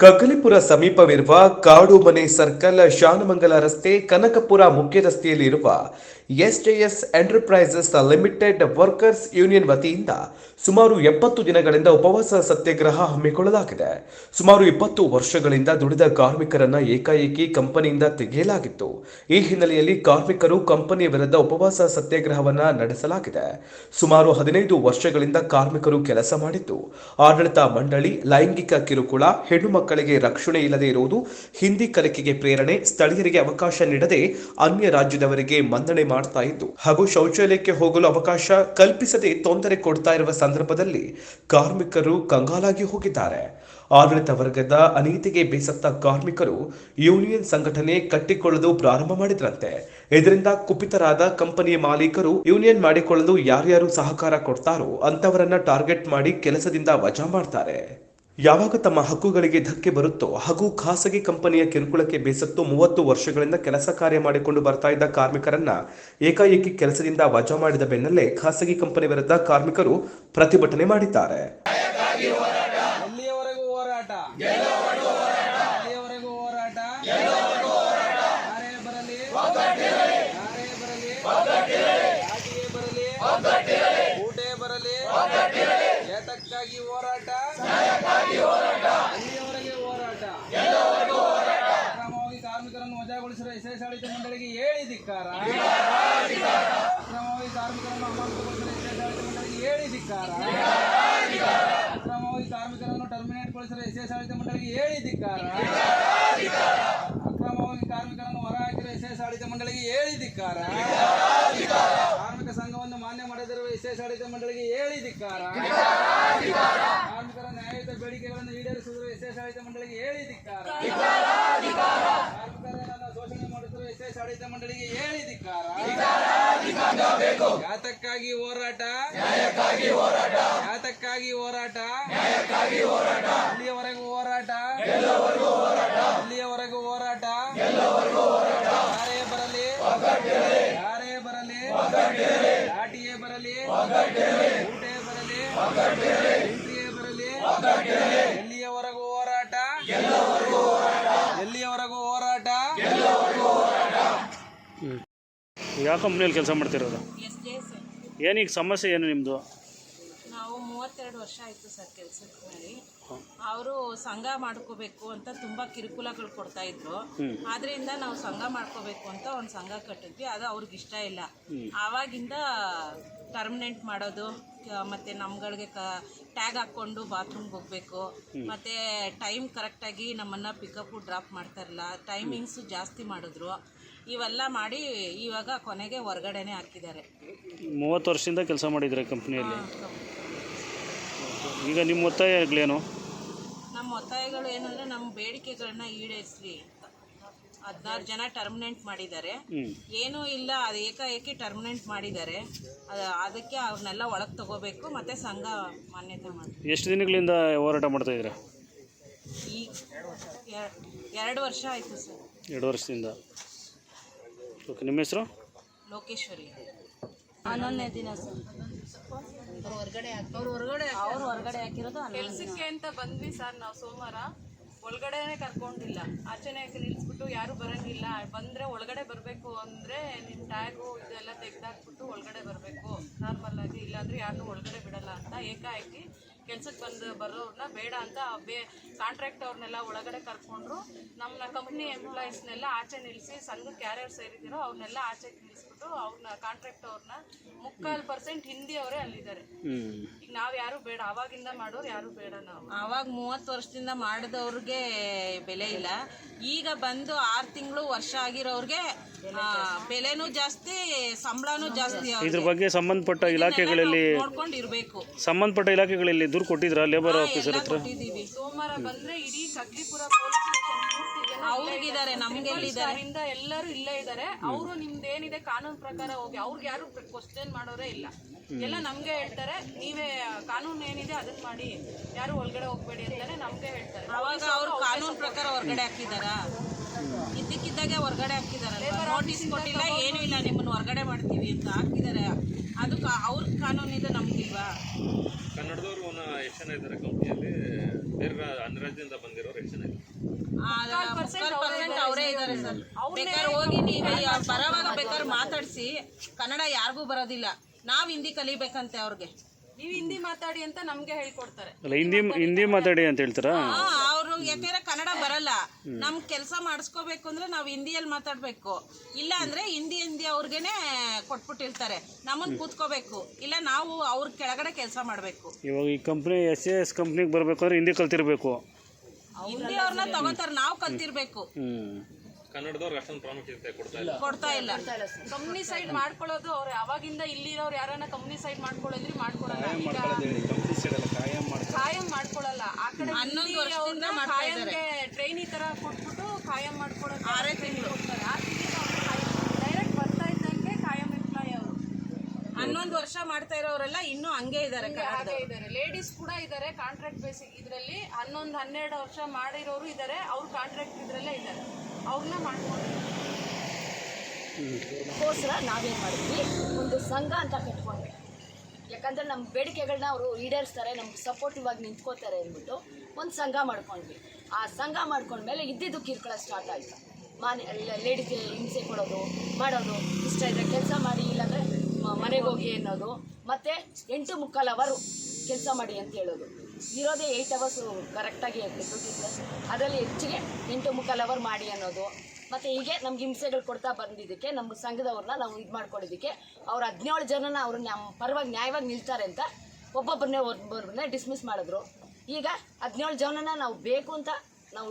ಕಗ್ಗಲಿಪುರ ಸಮೀಪವಿರುವ ಕಾಡು ಮನೆ ಸರ್ಕಲ್ ಶಾನಮಂಗಲ ರಸ್ತೆ ಕನಕಪುರ ಮುಖ್ಯ ರಸ್ತೆಯಲ್ಲಿರುವ SJS enterprises limited workers union ವತಿಯಿಂದ ಸುಮಾರು ಎಪ್ಪತ್ತು ದಿನಗಳಿಂದ ಉಪವಾಸ ಸತ್ಯಾಗ್ರಹ ಹಮ್ಮಿಕೊಳ್ಳಲಾಗಿದೆ. ಸುಮಾರು ಇಪ್ಪತ್ತು ವರ್ಷಗಳಿಂದ ದುಡಿದ ಕಾರ್ಮಿಕರನ್ನ ಏಕಾಏಕಿ ಕಂಪನಿಯಿಂದ ತೆಗೆಯಲಾಗಿತ್ತು. ಈ ಹಿನ್ನೆಲೆಯಲ್ಲಿ ಕಾರ್ಮಿಕರು ಕಂಪನಿಯ ವಿರುದ್ಧ ಉಪವಾಸ ಸತ್ಯಾಗ್ರಹವನ್ನ ನಡೆಸಲಾಗಿದೆ. ಸುಮಾರು ಹದಿನೈದು ವರ್ಷಗಳಿಂದ ಕಾರ್ಮಿಕರು ಕೆಲಸ ಮಾಡಿದ್ದು, ಆಡಳಿತ ಮಂಡಳಿ, ಲೈಂಗಿಕ ಕಿರುಕುಳ, ಹೆಣ್ಣು ಮಕ್ಕಳಿಗೆ ರಕ್ಷಣೆ ಇಲ್ಲದೆ ಇರುವುದು, ಹಿಂದಿ ಕಲಿಕೆಗೆ ಪ್ರೇರಣೆ, ಸ್ಥಳೀಯರಿಗೆ ಅವಕಾಶ ನೀಡದೆ ಅನ್ಯ ರಾಜ್ಯದವರಿಗೆ ಮನ್ನಣೆ ಮಾಡ್ತಾ ಇದ್ದು. ಹಾಗೂ ಶೌಚಾಲಯಕ್ಕೆ ಹೋಗಲು ಅವಕಾಶ ಕಲ್ಪಿಸದೆ ತೊಂದರೆ ಕೊಡ್ತಾ ಇರುವ ಸಂದರ್ಭದಲ್ಲಿ ಕಾರ್ಮಿಕರು ಕಂಗಾಲಾಗಿ ಹೋಗಿದ್ದಾರೆ. ಆಡಳಿತ ವರ್ಗದ ಅನೀತಿಗೆ ಬೇಸತ್ತ ಕಾರ್ಮಿಕರು ಯೂನಿಯನ್ ಸಂಘಟನೆ ಕಟ್ಟಿಕೊಳ್ಳಲು ಪ್ರಾರಂಭ ಮಾಡಿದ್ರಂತೆ. ಇದರಿಂದ ಕುಪಿತರಾದ ಕಂಪನಿಯ ಮಾಲೀಕರು ಯೂನಿಯನ್ ಮಾಡಿಕೊಳ್ಳಲು ಯಾರ್ಯಾರು ಸಹಕಾರ ಕೊಡ್ತಾರೋ ಅಂತವರನ್ನ ಟಾರ್ಗೆಟ್ ಮಾಡಿ ಕೆಲಸದಿಂದ ವಜಾ ಮಾಡ್ತಾರೆ. ಯಾವಾಗ ತಮ್ಮ ಹಕ್ಕುಗಳಿಗೆ ಧಕ್ಕೆ ಬರುತ್ತೋ ಹಾಗೂ ಖಾಸಗಿ ಕಂಪನಿಯ ಕಿರುಕುಳಕ್ಕೆ ಬೇಸತ್ತು ಮೂವತ್ತು ವರ್ಷಗಳಿಂದ ಕೆಲಸ ಕಾರ್ಯ ಮಾಡಿಕೊಂಡು ಬರ್ತಾ ಇದ್ದ ಕಾರ್ಮಿಕರನ್ನ ಏಕಾಏಕಿ ಕೆಲಸದಿಂದ ವಜಾ ಮಾಡಿದ ಬೆನ್ನಲ್ಲೇ ಖಾಸಗಿ ಕಂಪನಿ ವಿರುದ್ಧ ಕಾರ್ಮಿಕರು ಪ್ರತಿಭಟನೆ ಮಾಡಿದ್ದಾರೆ ಎಲ್ಲಿಯವರೆಗೂ ಹೋರಾಟ ಎಲ್ಲಿಯವರೆಗೂ ಹೋರಾಟ ಯಾರೇ ಬರಲಿ ಯಾರೇ ಬರಲಿ ಯಾಟಿಯೇ ಬರಲಿ ಊಟೇ ಬರಲಿ ಏತಕ್ಕಾಗಿ ಹೋರಾಟ ಎಲ್ಲಿಯವರೆಗೆ ಹೋರಾಟ ಅಕ್ರಮವಾಗಿ ಕಾರ್ಮಿಕರನ್ನು ವಜಾಗೊಳಿಸಿರುವ ವಿಶೇಷ ಆಡಳಿತ ಮಂಡಳಿಗೆ ಹೇಳಿ ಧಿಕ್ಕಾರ. ಅಕ್ರಮವಾಗಿ ಕಾರ್ಮಿಕರನ್ನು ಅಮಾನತುಗೊಳಿಸಿರುವ ವಿಶೇಷ ಆಡಳಿತ ಮಂಡಳಿಗೆ ಹೇಳಿ ಧಿಕ್ಕಾರ. ಅಕ್ರಮವಾಗಿ ಕಾರ್ಮಿಕರನ್ನು ಟರ್ಮಿನೇಟ್ ಗೊಳಿಸಿದ ವಿಶೇಷ ಆಡಳಿತ ಮಂಡಳಿಗೆ ಹೇಳಿ ಧಿಕ್ಕಾರ. ಅಕ್ರಮವಾಗಿ ಕಾರ್ಮಿಕರನ್ನು ಹೊರಹಾಕಿರುವ ವಿಶೇಷ ಆಡಳಿತ ಮಂಡಳಿಗೆ ಹೇಳಿ ಧಿಕ್ಕಾರ. ಕಾರ್ಮಿಕ ಸಂಘವನ್ನು ಮಾನ್ಯ ಮಾಡದಿರುವ ವಿಶೇಷ ಆಡಳಿತ ಮಂಡಳಿಗೆ ಹೇಳಿ ಧಿಕ್ಕಾರ ಕಾರ್ಮಿಕರ ನ್ಯಾಯಯುತ ಬೇಡಿಕೆಗಳನ್ನು ಈಡೇರಿಸುವ ವಿಶೇಷ ಆಡಳಿತ ಮಂಡಳಿಗೆ ಹೇಳಿ ಧಿಕ್ಕಾರ ಕಾರ್ಮಿಕರನ್ನ ಶೋಷಣೆ ಮಾಡುತ್ತಿರುವ ವಿಶೇಷ ಆಡಳಿತ ಮಂಡಳಿಗೆ ಹೇಳಿ ಧಿಕ್ಕಾರ ಯಾತಕ್ಕಾಗಿ ಹೋರಾಟ? ಯಾತಕ್ಕಾಗಿ ಹೋರಾಟ? ಇಲ್ಲಿಯವರೆಗೂ ಹೋರಾಟ. ಇಲ್ಲಿಯವರೆಗೂ ಹೋರಾಟ? ಯಾರೇ ಬರಲಿ? ಯಾರೇ ಬರಲಿ? ಲಾಟಿಯೇ ಬರಲಿ? ಊಟೇ ಬರಲಿ? ಎಂಟ್ರಿಯೇ ಬರಲಿ ಎಲ್ಲಿಯವರೆಗೂ ಹೋರಾಟ ಎಲ್ಲಿಯವರೆಗೂ ಹೋರಾಟ ಯಾವ ಕಂಪ್ನಿಯಲ್ಲಿ ಕೆಲಸ ಮಾಡ್ತಿರೋದು? ಎಸ್ ಜೆ ಎಸ್ ಏನೀಗ ಸಮಸ್ಯೆ ಏನು ನಿಮ್ಮದು ನಾವು ಮೂವತ್ತೆರಡು ವರ್ಷ ಆಯಿತು ಸರ್ ಕೆಲಸಕ್ಕೆ ಮಾಡಿ ಅವರು ಸಂಘ ಮಾಡ್ಕೋಬೇಕು ಅಂತ ತುಂಬ ಕಿರುಕುಳಗಳು ಕೊಡ್ತಾ ಇದ್ರು. ಆದ್ರಿಂದ ನಾವು ಸಂಘ ಮಾಡ್ಕೋಬೇಕು ಅಂತ ಒಂದು ಸಂಘ ಕಟ್ಟಿದ್ವಿ. ಅದು ಅವ್ರಿಗೆ ಇಷ್ಟ ಇಲ್ಲ. ಆವಾಗಿಂದ ಟರ್ಮಿನೆಂಟ್ ಮಾಡೋದು ಮತ್ತೆ ನಮ್ಗಳಿಗೆ ಕ ಟ್ಯಾಗ್ ಹಾಕ್ಕೊಂಡು ಬಾತ್ರೂಮ್ಗೆ ಹೋಗ್ಬೇಕು. ಮತ್ತೆ ಟೈಮ್ ಕರೆಕ್ಟಾಗಿ ನಮ್ಮನ್ನು ಪಿಕಪ್ಪು ಡ್ರಾಪ್ ಮಾಡ್ತಾ ಇರಲಿಲ್ಲ. ಟೈಮಿಂಗ್ಸು ಜಾಸ್ತಿ ಮಾಡಿದ್ರು. ಇವೆಲ್ಲ ಮಾಡಿ ಇವಾಗ ಕೊನೆಗೆ ಹೊರಗಡೆನೆ ಹಾಕಿದ್ದಾರೆ ಮೂವತ್ತು ವರ್ಷದಿಂದ ಕೆಲಸ ಮಾಡಿದ್ರೆ ಕಂಪ್ನಿಯಲ್ಲಿ. ಈಗ ನಿಮ್ಮ ಒತ್ತಾಯಗಳೇನು? ನಮ್ಮ ಒತ್ತಾಯಗಳು ಏನಂದ್ರೆ ನಮ್ಮ ಬೇಡಿಕೆಗಳನ್ನ ಈಡೇರಿಸ್ಲಿ ಹದಿನಾರು ಜನ ಟರ್ಮಿನೆಂಟ್ ಮಾಡಿದ್ದಾರೆ. ಏನೂ ಇಲ್ಲ ಅದು ಏಕಾಏಕಿ ಟರ್ಮಿನೆಂಟ್ ಮಾಡಿದ್ದಾರೆ. ಅದು ಅದಕ್ಕೆ ಅವ್ರನ್ನೆಲ್ಲ ಒಳಗೆ ತಗೋಬೇಕು ಮತ್ತೆ ಸಂಘ ಮಾನ್ಯತೆ ಮಾಡಿ ಎಷ್ಟು ದಿನಗಳಿಂದ ಹೋರಾಟ ಮಾಡ್ತಾ ಈ ಎ- ಎರಡು ವರ್ಷ ಆಯಿತು ಸರ್. ಎರಡು ವರ್ಷದಿಂದ. ಓಕೆ ನಿಮ್ಮ ಹೆಸರು? ಲೋಕೇಶ್ವರಿ. ಹನ್ನೊಂದನೇ ದಿನ ಸರ್. ಅವ್ರು ಹೊರಗಡೆ ಅವ್ರು ಹೊರಗಡೆ ಅವ್ರು ಹೊರಗಡೆ ಹಾಕಿರೋದು ಕೆಲ್ಸಕ್ಕೆ ಅಂತ ಬಂದ್ವಿ ಸರ್ ನಾವು ಸೋಮವಾರ. ಒಳಗಡೆನೆ ಕರ್ಕೊಂಡಿಲ್ಲ. ಆಚೆನೆ ನಿಲ್ಲಿಸ್ಬಿಟ್ಟು ಯಾರು ಬರಂಗಿಲ್ಲ. ಬಂದ್ರೆ ಒಳಗಡೆ ಬರಬೇಕು ಅಂದ್ರೆ ನಿಮ್ಮ ಟ್ಯಾಗು ಇದೆಲ್ಲ ತೆಗ್ದಾಕ್ಬಿಟ್ಟು ಒಳಗಡೆ ಬರಬೇಕು. ನಾರ್ಮಲ್ ಆಗಿ ಇಲ್ಲಾಂದ್ರೆ ಯಾರನ್ನೂ ಒಳಗಡೆ ಬಿಡಲ್ಲ ಅಂತ ಏಕಾಏಕಿ ಕೆಲ್ಸಕ್ಕೆ ಬಂದು ಬರೋರ್ನ ಬೇಡ ಅಂತ ಬೇ ಕಾಂಟ್ರಾಕ್ಟ್ ಅವ್ರನ್ನೆಲ್ಲ ಒಳಗಡೆ ಕರ್ಕೊಂಡ್ರು. ನಮ್ಮ ಕಂಪ್ನಿ ಎಂಪ್ಲಾಯೀಸ್ನೆಲ್ಲ ಆಚೆ ನಿಲ್ಲಿಸಿ ಸಂಘಕ್ಕೆ ಯಾರ್ಯಾರು ಸೇರಿದ್ದೀರೋ ಅವ್ರನ್ನೆಲ್ಲ ಆಚೆ ನಿಲ್ಲಿಸ್ಬಿಟ್ಟು ಅವ್ರನ್ನ ಕಾಂಟ್ರಾಕ್ಟ್ ಅವ್ರನ್ನ ಮುಕ್ಕಾಲು ಪರ್ಸೆಂಟ್ ಹಿಂದಿ ಅವರೇ ಅಲ್ಲಿದ್ದಾರೆ ಈಗ ನಾವ್ ಯಾರು ಬೇಡ ಅವಾಗಿಂದ ಮಾಡೋರು ಯಾರು ಬೇಡ ನಾವು. ಅವಾಗ ಮೂವತ್ತು ವರ್ಷದಿಂದ ಮಾಡಿದವ್ರಿಗೆ ಬೆಲೆ ಇಲ್ಲ. ಈಗ ಬಂದು ಆರು ತಿಂಗಳು ವರ್ಷ ಆಗಿರೋರ್ಗೆ ಆ, ಬೆಲೆನೂ ಜಾಸ್ತಿ ಸಂಬಳನೂ ಜಾಸ್ತಿ ಇದ್ರ ಬಗ್ಗೆ ಸಂಬಂಧಪಟ್ಟ ಇಲಾಖೆಗಳಲ್ಲಿ ನೋಡ್ಕೊಂಡು ಇರ್ಬೇಕು ಸಂಬಂಧಪಟ್ಟ ಇಲಾಖೆಗಳಲ್ಲಿ ದೂರು ಕೊಟ್ಟಿದ್ರಾ ಲೇಬರ್ ಆಫೀಸರ್ ಹತ್ರ? ಕೊಟ್ಟಿದೀವಿ ಸೋಮವಾರ ಬಂದ್ರೆ ಇಡೀ ಕಗ್ಲಿಪುರ ಪೊಲೀಸ್ ಸ್ಟೇಷನ್ ಅವ್ರಿಗಿದ್ದಾರೆ ನಮ್ಗೆಲ್ಲಿದ್ದಾರೆ ಇಂದ ಎಲ್ಲರೂ ಇಲ್ಲೇ ಇದ್ದಾರೆ. ಅವರು ನಿಮ್ದು ಏನಿದೆ ಕಾನೂನು ಪ್ರಕಾರ ಹೋಗಿ ಅವ್ರಿಗೆ ಯಾರು ಕ್ವಶನ್ ಮಾಡೋರೇ ಇಲ್ಲ. ಎಲ್ಲ ನಮ್ಗೆ ಹೇಳ್ತಾರೆ ನೀವೇ ಕಾನೂನು ಏನಿದೆ ಅದನ್ನ ಮಾಡಿ ಯಾರು ಒಳಗಡೆ ಹೋಗ್ಬೇಡಿ ಅಂತಾನೆ ನಮ್ಗೆ ಹೇಳ್ತಾರೆ. ಅವಾಗ ಅವ್ರು ಕಾನೂನು ಪ್ರಕಾರ ಹೊರಗಡೆ ಹಾಕಿದಾರ? ಇದ್ದಕ್ಕಿದ್ದಾಗೆ ಹೊರಗಡೆ ಹಾಕಿದಾರಲ್ಲ ನೋಟಿಸ್ ಕೊಟ್ಟಿಲ್ಲ ಏನೂ ಇಲ್ಲ ನಿಮ್ಮನ್ನು ಹೊರಗಡೆ ಮಾಡ್ತೀವಿ ಅಂತ ಹಾಕಿದಾರೆ. ಅದು ಅವ್ರ ಕಾನೂನಿದೆ ನಮ್ಗಿಲ್ವಾ ಕನ್ನಡದವ್ರು ಎಷ್ಟು ಜನ ಇದ್ದಾರೆ ಕಂಪ್ನಿಯಲ್ಲಿ ಬೇರೆ ಅನ್ಯ ರಾಜ್ಯದಿಂದ ಬಂದಿರೋರು ಎಷ್ಟು ಜನ ಇದ್ದಾರೆ ಪರ್ಸೆಂಟ್ ಅವರೇ ಇದ್ದಾರೆ ಸರ್. ಬೇಕಾದ್ರೆ ಹೋಗಿ ನೀವು ಬರೋವಾಗ ಬೇಕಾದ್ರೆ ಮಾತಾಡಿಸಿ. ಕನ್ನಡ ಯಾರಿಗೂ ಬರೋದಿಲ್ಲ. ನಾವು ಹಿಂದಿ ಕಲಿಬೇಕಂತೆ ಅವ್ರಿಗೆ. ನೀವು ಹಿಂದಿ ಮಾತಾಡಿ ಅಂತ ನಮ್ಗೆ ಹೇಳ್ಕೊಡ್ತಾರೆ. ಅಲ್ಲ ಹಿಂದಿ ಹಿಂದಿ ಮಾತಾಡಿ ಅಂತ ಹೇಳ್ತಾರಾ? ಅವರು ಯಾಕಂದ್ರೆ ಕನ್ನಡ ಬರಲ್ಲ. ನಮ್ ಕೆಲಸ ಮಾಡಿಸ್ಕೋಬೇಕು ಅಂದ್ರೆ ನಾವು ಹಿಂದಿಯಲ್ಲಿ ಮಾತಾಡ್ಬೇಕು. ಇಲ್ಲ ಅಂದ್ರೆ ಹಿಂದಿ ಹಿಂದಿ ಅವ್ರಿಗೆನೆ ಕೊಟ್ಬಿಟ್ಟಿರ್ತಾರೆ. ನಮ್ಮನ್ ಕೂತ್ಕೋಬೇಕು. ಇಲ್ಲ ನಾವು ಅವ್ರ ಕೆಳಗಡೆ ಕೆಲಸ ಮಾಡ್ಬೇಕು. ಇವಾಗ ಈ ಕಂಪ್ನಿ ಎಸ್ ಎಸ್ ಕಂಪ್ನಿಗೆ ಬರ್ಬೇಕಾದ್ರೆ ಹಿಂದಿ ಕಲ್ತಿರ್ಬೇಕು. ಹಿಂದಿ ಅವ್ರನ್ನ ತಗೋತಾರ ನಾವು ಕಲ್ತಿರ್ಬೇಕು. ಕನ್ನಡದವ್ರಿಗೆ ಅಷ್ಟೊಂದು ಪ್ರಾಮುಖ್ಯತೆ ಕೊಡ್ತಾ ಇಲ್ಲ. ಕೊಡ್ತಾ ಇಲ್ಲ. ಕಂಪ್ನಿ ಸೈಡ್ ಮಾಡ್ಕೊಳ್ಳೋದು ಅವ್ರು ಅವಾಗಿಂದ ಇಲ್ಲಿರೋರು ಯಾರನ್ನ ಕಂಪ್ನಿ ಸೈಡ್ ಮಾಡ್ಕೊಳ್ಳೋದ್ರಿ ಮಾಡ್ಕೊಳ್ಳಲ್ಲ. ಈಗ ಕಾಯಂ ಮಾಡ್ಕೊಳಲ್ಲ ಆ ಕಡೆ ಹನ್ನೊಂದು ಟ್ರೈನಿ ತರ ಕೊಟ್ಬಿಟ್ಟು ಕಾಯಂ ಮಾಡ್ಕೊಳ್ಳೋದು. ಆರೇ ತಿಂಗಳು. ಕೊಡ್ತಾರೆ ಆ ಡೈರೆಕ್ಟ್ ಬರ್ತಾ ಇದ್ದಂಗೆ ಕಾಯಂ ಎಂಪ್ಲಾಯ್ ಅವರು ಹನ್ನೊಂದು ವರ್ಷ ಮಾಡ್ತಾ ಇರೋರೆಲ್ಲ ಇನ್ನೂ ಹಂಗೆ ಇದ್ದಾರೆ ಹಾಗೆ ಇದ್ದಾರೆ. ಲೇಡೀಸ್ ಕೂಡ ಇದ್ದಾರೆ ಕಾಂಟ್ರಾಕ್ಟ್ ಬೇಸಿಕ್ ಇದರಲ್ಲಿ ಹನ್ನೊಂದು ಹನ್ನೆರಡು ವರ್ಷ ಮಾಡಿರೋರು ಇದ್ದಾರೆ ಅವ್ರು ಕಾಂಟ್ರಾಕ್ಟ್ ಇದ್ರಲ್ಲೇ ಇದ್ದಾರೆ. ಅವ್ರನ್ನ ಮಾಡ್ಕೊಂಡು ಅದಕ್ಕೋಸ್ಕರ ನಾವೇನು ಮಾಡಿದ್ವಿ? ಒಂದು ಸಂಘ ಅಂತ ಕಟ್ಕೊಂಡ್ವಿ. ಯಾಕಂದರೆ ನಮ್ಮ ಬೇಡಿಕೆಗಳನ್ನ ಅವರು ಈಡೇರಿಸ್ತಾರೆ ನಮ್ಗೆ ಸಪೋರ್ಟಿವ್ ಆಗಿ ನಿಂತ್ಕೋತಾರೆ ಅಂದ್ಬಿಟ್ಟು ಒಂದು ಸಂಘ ಮಾಡ್ಕೊಂಡ್ವಿ. ಆ ಸಂಘ ಮಾಡ್ಕೊಂಡ್ಮೇಲೆ ಇದ್ದಿದ್ದು ಕಿರ್ಕೊಳ ಸ್ಟಾರ್ಟ್ ಆಯಿತು. ಮಾನೆ ಲೇಡೀಸ್ ಹಿಂಸೆ ಕೊಡೋದು ಮಾಡೋದು ಇಷ್ಟ ಇದ್ದರೆ ಕೆಲಸ ಮಾಡಿ ಮನೆಗೆ ಹೋಗಿ ಅನ್ನೋದು. ಮತ್ತು ಎಂಟು ಮುಕ್ಕಾಲು ಅವರು ಕೆಲಸ ಮಾಡಿ ಅಂತ ಹೇಳೋದು. ಇರೋದೇ ಏಯ್ಟ್ ಅವರ್ಸು ಕರೆಕ್ಟಾಗಿ ಡ್ಯೂಟಿ ಸರ್ ಅದರಲ್ಲಿ ಹೆಚ್ಚಿಗೆ ಎಂಟು ಮುಕ್ಕಾಲು ಅವರ್ ಮಾಡಿ ಅನ್ನೋದು. ಮತ್ತು ಹೀಗೆ ನಮ್ಗೆ ಹಿಂಸೆಗಳು ಕೊಡ್ತಾ ಬಂದಿದ್ದಕ್ಕೆ ನಮ್ಮ ಸಂಘದವ್ರನ್ನ ನಾವು ಇದು ಮಾಡ್ಕೊಂಡಿದ್ದಕ್ಕೆ, ಅವ್ರು ಹದಿನೇಳು ಜನನ ಅವ್ರು ನಮ್ಮ ಪರವಾಗಿ ನ್ಯಾಯವಾಗಿ ನಿಲ್ತಾರೆ ಅಂತ ಒಬ್ಬೊಬ್ಬರನ್ನೇ ಒಬ್ಬೊಬ್ಬರನ್ನೇ ಡಿಸ್ಮಿಸ್ ಮಾಡಿದ್ರು. ಈಗ ಹದಿನೇಳು ಜನನ ನಾವು ಬೇಕು ಅಂತ ನಾವು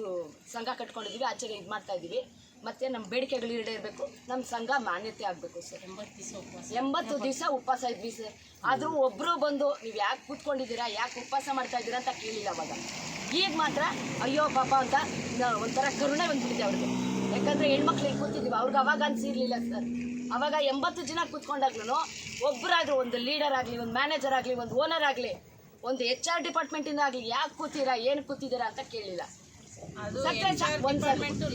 ಸಂಘ ಕಟ್ಕೊಂಡಿದ್ದೀವಿ, ಆಚೆಗೆ ಇದು ಮಾಡ್ತಾ ಇದ್ದೀವಿ. ಮತ್ತು ನಮ್ಮ ಬೇಡಿಕೆಗಳು ಈಡೇರಬೇಕು ನಮ್ಮ ಸಂಘ ಮಾನ್ಯತೆ ಆಗಬೇಕು ಸರ್. ಎಂಬತ್ತು ದಿವಸ ಎಂಬತ್ತು ದಿವಸ ಉಪವಾಸ ಇದ್ವಿ ಸರ್. ಆದರೂ ಒಬ್ಬರು ಬಂದು ನೀವು ಯಾಕೆ ಕೂತ್ಕೊಂಡಿದ್ದೀರಾ ಯಾಕೆ ಉಪವಾಸ ಮಾಡ್ತಾ ಇದ್ದೀರಾ ಅಂತ ಕೇಳಿಲ್ಲ ಅವಾಗ. ಈಗ ಮಾತ್ರ ಅಯ್ಯೋ ಪಾಪ ಅಂತ ಒಂಥರ ಕರುಣೆ ಬಂದ್ಬಿಟ್ಟಿದೆ ಅವ್ರಿಗೆ. ಯಾಕಂದರೆ ಹೆಣ್ಮಕ್ಳಿಗೆ ಕೂತಿದ್ದೀವಿ ಅವ್ರಿಗೆ ಅವಾಗ ಅನ್ಸಿರ್ಲಿಲ್ಲ ಸರ್. ಅವಾಗ ಎಂಬತ್ತು ಜನ ಕೂತ್ಕೊಂಡಾಗ್ಲೂ ಒಬ್ಬರಾದ್ರೂ ಒಂದು ಲೀಡರ್ ಆಗಲಿ ಒಂದು ಮ್ಯಾನೇಜರ್ ಆಗಲಿ ಒಂದು ಓನರ್ ಆಗಲಿ ಒಂದು ಎಚ್ ಆರ್ ಡಿಪಾರ್ಟ್ಮೆಂಟಿಂದ ಆಗಲಿ ಯಾಕೆ ಕೂತೀರಾ ಏನು ಕೂತಿದ್ದೀರಾ ಅಂತ ಕೇಳಿಲ್ಲ.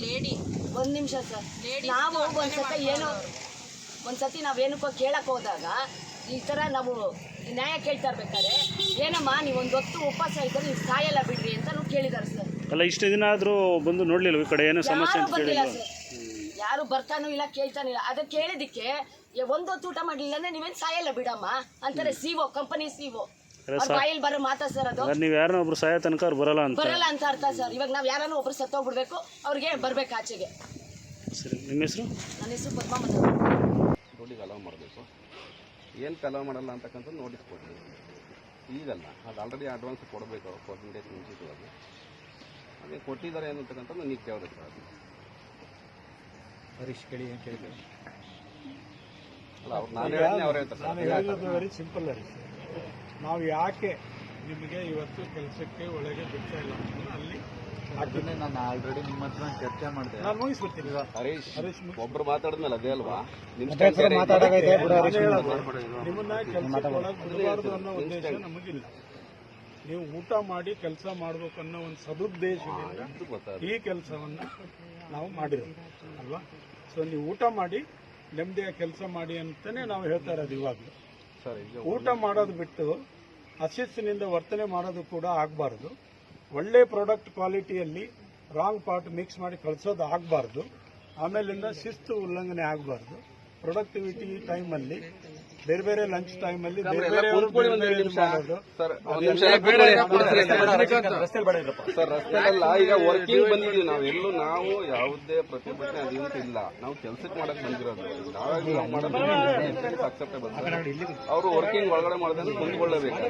ಲೇಡಿ ಒಂದು ನಿಮಿಷ ಸರ್. ನಾವು ಒಂದು ಸತಿ ಏನು ಒಂದು ಸತಿ ನಾವೇನಕ್ಕೋ ಕೇಳಕ್ಕೆ ಹೋದಾಗ ಈ ಥರ ನಾವು ನ್ಯಾಯ ಕೇಳ್ತಾ ಇರ್ಬೇಕಾದ್ರೆ ಏನಮ್ಮ ನೀವು ಒಂದ್ ಹೊತ್ತು ಉಪವಾಸ ಇದ್ದರೆ ನೀವು ಸಾಯಲ್ಲ ಬಿಡ್ರಿ ಅಂತ ನಾವು ಕೇಳಿದ್ದಾರೆ ಸರ್. ಅಲ್ಲ ಇಷ್ಟು ದಿನ ಆದರೂ ಬಂದು ನೋಡ್ಲಿಲ್ಲ ಈ ಕಡೆ? ಏನೋ ಸಮಸ್ಯೆ ಯಾರು ಅಂತ ಬಂದಿಲ್ಲ ಕೇಳಿಲ್ಲ ಸರ್. ಯಾರು ಬರ್ತಾನೂ ಇಲ್ಲ ಕೇಳ್ತಾನೂ ಇಲ್ಲ ಅದಕ್ಕೆ ಕೇಳಿದಕ್ಕೆ ಏ, ಒಂದು ಹೊತ್ತು ಊಟ ಮಾಡಲಿಲ್ಲ ಅಂದ್ರೆ ನೀವೇನು ಸಾಯಲ್ಲ ಬಿಡಮ್ಮ ಅಂತಾರೆ ಸಿಒ ಕಂಪನಿ ಸಿಒ ಅಲ್ಲ ಅವ್ರ ಬಾಯಲ್ಲಿ ಬರೋ ಮಾತಾ ಸರ್ ಅದು? ನೀವು ಯಾರನ್ನ ಒಬ್ರು ಸಾಯೋ ತನಕ ಅವ್ರು ಬರಲ್ಲ ಅಂತ. ಬರಲ್ಲ ಅಂತ ಅರ್ಥ ಸರ್. ಇವಾಗ ನಾವು ಯಾರನ್ನ ಒಬ್ರು ಸತ್ತೋಗ್ಬಿಡ್ಬೇಕು ಅವ್ರಿಗೆ ಬರ್ಬೇಕು ಆಚೆಗೆ. ಸರಿ ನಿಮ್ಮ ಹೆಸರು? ನನ್ನ ಹೆಸರು ಪದ್ಮ ಮತ್ತು ರೋಡಿಗೆ ಅಲೋ ಮಾಡಬೇಕು. ಏನು ಅಲೋ ಮಾಡಲ್ಲ ಅಂತಕ್ಕಂಥದ್ದು ನೋಟಿಸ್ ಕೊಡ್ತೀವಿ ಈಗಲ್ಲ ಅದು ಆಲ್ರೆಡಿ ಅಡ್ವಾನ್ಸ್ ಕೊಡಬೇಕು ಫೋರ್ಟೀನ್ ಡೇಸ್ ಮುಂಚಿತವಾಗಿ ಅದೇ. ಕೊಟ್ಟಿದ್ದಾರೆ ಅನ್ನತಕ್ಕಂಥದ್ದು ನೀವು ಕೇಳಬೇಕು ಅದು ಅಲ್ಲ ಅವ್ರು ನಾನು ಹೇಳಿದ್ನೆ ಅವ್ರು ಹೇಳ್ತಾರೆ ನಾನು ಸರ್. ಹೇಳೋದು ವೆರಿ ಸಿಂಪಲ್ ಹರೀಶ್. ನಾವು ಯಾಕೆ ನಿಮಗೆ ಇವತ್ತು ಕೆಲಸಕ್ಕೆ ಒಳಗೆ ಬಿಡ್ತಾ ಇಲ್ಲ? ಅಲ್ಲಿ ಅದನ್ನೇ ನಾನು ಆಲ್ರೆಡಿ ನಿಮ್ಮ ಹತ್ರ ಚರ್ಚೆ ಮಾಡಿದೆ. ನಾನು ಮುಗಿಸ್ಬಿಡ್ತೀನಿ. ಹರೀಶ್ ಒಬ್ರು ಮಾತಾಡಿದ್ಮೇಲೆ ಅದೇ ಅಲ್ವಾ? ನಿಮ್ಮ ನಿಮ್ಮನ್ನ ಕೆಲಸಕ್ಕೆ ಒಳಗೆ ಬಿಡಬಾರ್ದು ಅನ್ನೋ ಉದ್ದೇಶ ನಮಗಿಲ್ಲ. ನೀವು ಊಟ ಮಾಡಿ ಕೆಲಸ ಮಾಡಬೇಕು ಅನ್ನೋ ಒಂದು ಸದುದ್ದೇಶದಿಂದ ಈ ಕೆಲಸವನ್ನ ನಾವು ಮಾಡಿರೋದು ಅಲ್ವಾ? ಸೊ ನೀವು ಊಟ ಮಾಡಿ ನೆಮ್ಮದಿಯಾಗಿ ಕೆಲಸ ಮಾಡಿ ಅಂತಾನೆ ನಾವು ಹೇಳ್ತಾ ಇರೋದು ಇವಾಗಲೂ. ಊಟ ಮಾಡೋದು ಬಿಟ್ಟು ಅಶಿಸ್ತಿನಿಂದ ವರ್ತನೆ ಮಾಡೋದು ಕೂಡ ಆಗಬಾರ್ದು. ಒಳ್ಳೆ ಪ್ರಾಡಕ್ಟ್ ಕ್ವಾಲಿಟಿಯಲ್ಲಿ ರಾಂಗ್ ಪಾರ್ಟ್ ಮಿಕ್ಸ್ ಮಾಡಿ ಕಳಿಸೋದು ಆಗಬಾರ್ದು. ಆಮೇಲಿಂದ ಶಿಸ್ತು ಉಲ್ಲಂಘನೆ ಆಗಬಾರ್ದು. ಪ್ರೊಡಕ್ಟಿವಿಟಿ ಟೈಮಲ್ಲಿ ಬೇರೆ ಬೇರೆ ಲಂಚ್ ಟೈಮ್ ಕೂತ್ಕೊಳ್ಳಿ ಬೇರೆ ಒಂದು ಬೇರೆ ನಿಮಿಷ. ಮಾಡೋದು. ಸರ್ ಒಂದು ನಿಮಿಷ. ಸರ್ ರಸ್ತೆಯಲ್ಲ ಈಗ ವರ್ಕಿಂಗ್ ಬಂದಿದ್ದೀವಿ ನಾವು. ಎಲ್ಲೂ ನಾವು ಯಾವುದೇ ಪ್ರತಿಭಟನೆ ಅದಂತ ಇಲ್ಲ ನಾವು ಕೆಲ್ಸಕ್ಕೆ ಮಾಡಕ್ ಬಂದಿರೋದು. ನಾವಾಗಿ ನಾವು ಮಾಡೋದು ಅಕ್ಸೆಪ್ಟೇಬಲ್ ಅವರು ವರ್ಕಿಂಗ್ ಒಳಗಡೆ ಮಾಡಿದ್ರೆ ಕುಂತ್ಕೊಳ್ಳೇಬೇಕು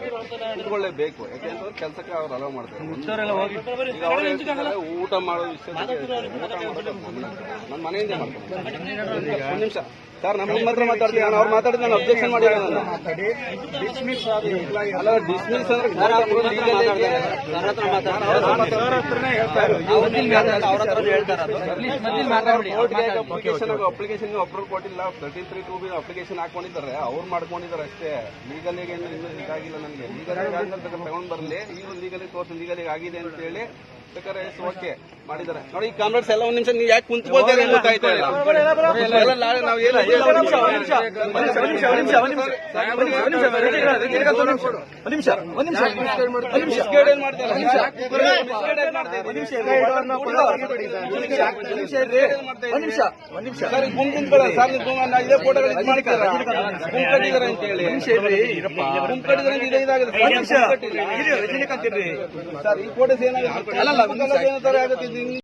ಕುಂತ್ಕೊಳ್ಳೇಬೇಕು ಯಾಕೆಂದ್ರೆ ಕೆಲಸಕ್ಕೆ ಅವ್ರು ಅಲೋ ಮಾಡ್ತಾರೆ. ಈಗ ಅವ್ರು ಊಟ ಮಾಡೋ ವಿಷಯ ಊಟ ಮಾಡೋದು ನನ್ನ ಮನೆಯಿಂದ ಮಾಡ್ತಾರೆ ಒಂದು ನಿಮಿಷ. ಸರ್ ನಮ್ಮ ಹತ್ರ ಮಾತಾಡ್ತೀನಿ. ನಾನು ಅವ್ರು ಮಾತಾಡಿದ್ರೆ ನಾನು ಅಬ್ಜೆಕ್ಷನ್ ಮಾಡಿಲ್ಲ ನಾನು. ಡಿಸ್ಮಿಸ್ ಅಲ್ಲ ಡಿಸ್ಮಿಸ್ ಅಂದ್ರೆ ಸರ್ ಹತ್ರನೇ ಹೇಳ್ತಾ ಇರೋದು. ಅಪ್ಲಿಕೇಶನ್ ಅಪ್ಲಿಕೇಶನ್ ಅಪ್ರೂವ್ ಕೊಟ್ಟಿಲ್ಲ. Thirty three two B application ಹಾಕೊಂಡಿದ್ದಾರೆ. ಅವ್ರು ಮಾಡ್ಕೊಂಡಿದ್ದಾರೆ ಅಷ್ಟೇ. ಲೀಗಲ್ ಇನ್ನೂ ಇದಾಗಿಲ್ಲ ನನಗೆ. ಲೀಗಲ್ ತಗೊಂಡ್ ಬರಲಿ. ಈಗ ಲೀಗಲಿ ತೋರಿಸಿ ಲೀಗಲಿಗೆ ಆಗಿದೆ ಅಂತ ಹೇಳಿ ಓಕೆ ಮಾಡಿದ್ದಾರೆ ನೋಡಿ ಈ ಕಾಮ್ರೇಡ್ಸ್ ಎಲ್ಲ ಒಂದ್ ನಿಮಿಷ ನೀವು ಯಾಕೆ ಕುಂತ್ಕೊಳ್ತಾರೆ ಅಂತ ಗೊತ್ತಾಯ್ತಾ ಇಲ್ಲ ಎಲ್ಲ ನಾಳೆ ನಾವು ಏನು ಗುಂಪು. ಸರ್ ಕಟ್ಟಿದ್ರೆ ಈ ಫೋಟೋಸ್ ಏನಾಗುತ್ತೆ ಅಲ್ಲಲ್ಲ ಏನೋ ತರ ಆಗುತ್ತೆ ಇದು ಹಿಂಗೆ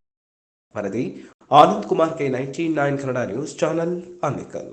ವರದಿ Anand Kumar K ninety nine Kannada news channel Anekal